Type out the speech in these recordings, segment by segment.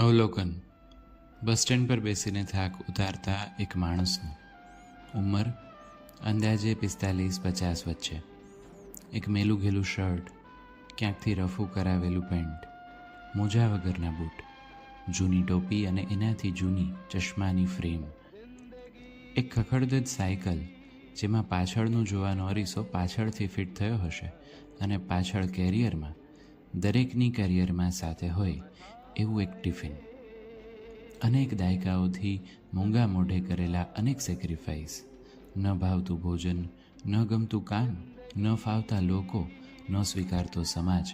અવલોકન. Bus stand પર બેસીને થાક ઉતારતા એક માણસનું. ઉંમર અંદાજે પિસ્તાલીસ પચાસ વચ્ચે. એક મેલું ઘેલું શર્ટ, ક્યાંકથી રફું કરાવેલું પેન્ટ, મોજા વગરના બૂટ, જૂની ટોપી અને એનાથી જૂની ચશ્માની ફ્રેમ. એક ખખડદજ સાયકલ, જેમાં પાછળનું જોવાનો અરીસો પાછળથી ફિટ થયો હશે અને પાછળ કેરિયરમાં દરેકની કરિયરમાં સાથે હોય એવું એક ટિફિન. અનેક દાયકાઓથી મોંઘા મોઢે કરેલા અનેક સેક્રિફાઈસ ન ભાવતું ભોજન, ન ગમતું કામ, ન ફાવતા લોકો, ન સ્વીકારતો સમાજ.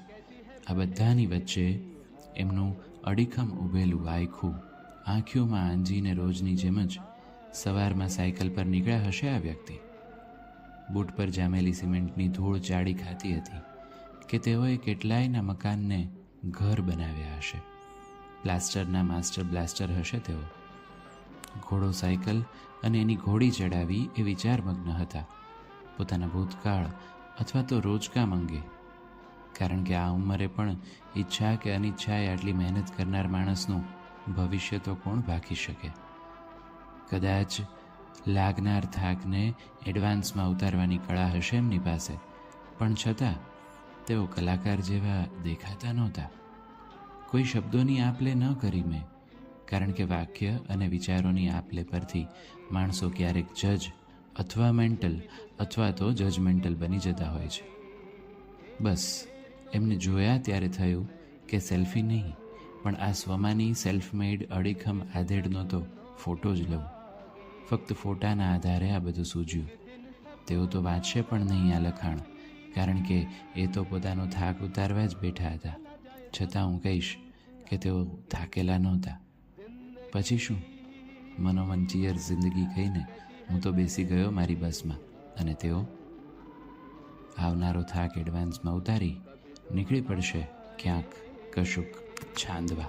આ બધાની વચ્ચે એમનું અડીખમ ઊભેલું આયખું આંખીઓમાં આંજીને રોજની જેમ જ સવારમાં સાયકલ પર નીકળ્યા હશે આ વ્યક્તિ. બૂટ પર જામેલી સિમેન્ટની ધૂળ ચાડી ખાતી હતી કે તેઓએ કેટલાયના મકાનને ઘર બનાવ્યા હશે. પ્લાસ્ટરના માસ્ટર બ્લાસ્ટર હશે તેઓ. ઘોડો સાયકલ અને એની ઘોડી ચડાવી એ વિચારમગ્ન હતા. પોતાના ભૂતકાળ અથવા તો રોજકામ અંગે. કારણ કે આ ઉંમરે પણ ઈચ્છા કે અનિચ્છાએ આટલી મહેનત કરનાર માણસનું ભવિષ્ય તો કોણ ભાખી શકે? કદાચ લાગનાર થાકને એડવાન્સમાં ઉતારવાની કળા હશે એમની પાસે. પણ છતાં તેઓ કલાકાર જેવા દેખાતા નહોતા. કોઈ શબ્દોની આપલે ન કરી મેં, કારણ કે વાક્ય અને વિચારોની આપલે પરથી માણસો ક્યારેક જજ અથવા મેન્ટલ અથવા તો જજમેન્ટલ બની જતા હોય છે. બસ, એમને જોયા ત્યારે થયું કે સેલ્ફી નહીં, પણ આ સ્વમાની સેલ્ફ મેડ અડીખમ આધેડનો તો ફોટો જ લઉં. ફક્ત ફોટાના આધારે આ બધું સૂજ્યું. તેઓ તો વાંચશે પણ નહીં આ લખાણ, કારણ કે એ તો પોતાનો થાક ઉતારવા જ બેઠા હતા. છતાં હું કહીશ કે તેઓ થાકેલા નહોતા. પછી શું? મનોમંચીયર જિંદગી કહીને હું તો બેસી ગયો મારી બસમાં અને તેઓ આવનારો થાક એડવાન્સમાં ઉતારી નીકળી પડશે ક્યાંક કશુંક છાંદવા.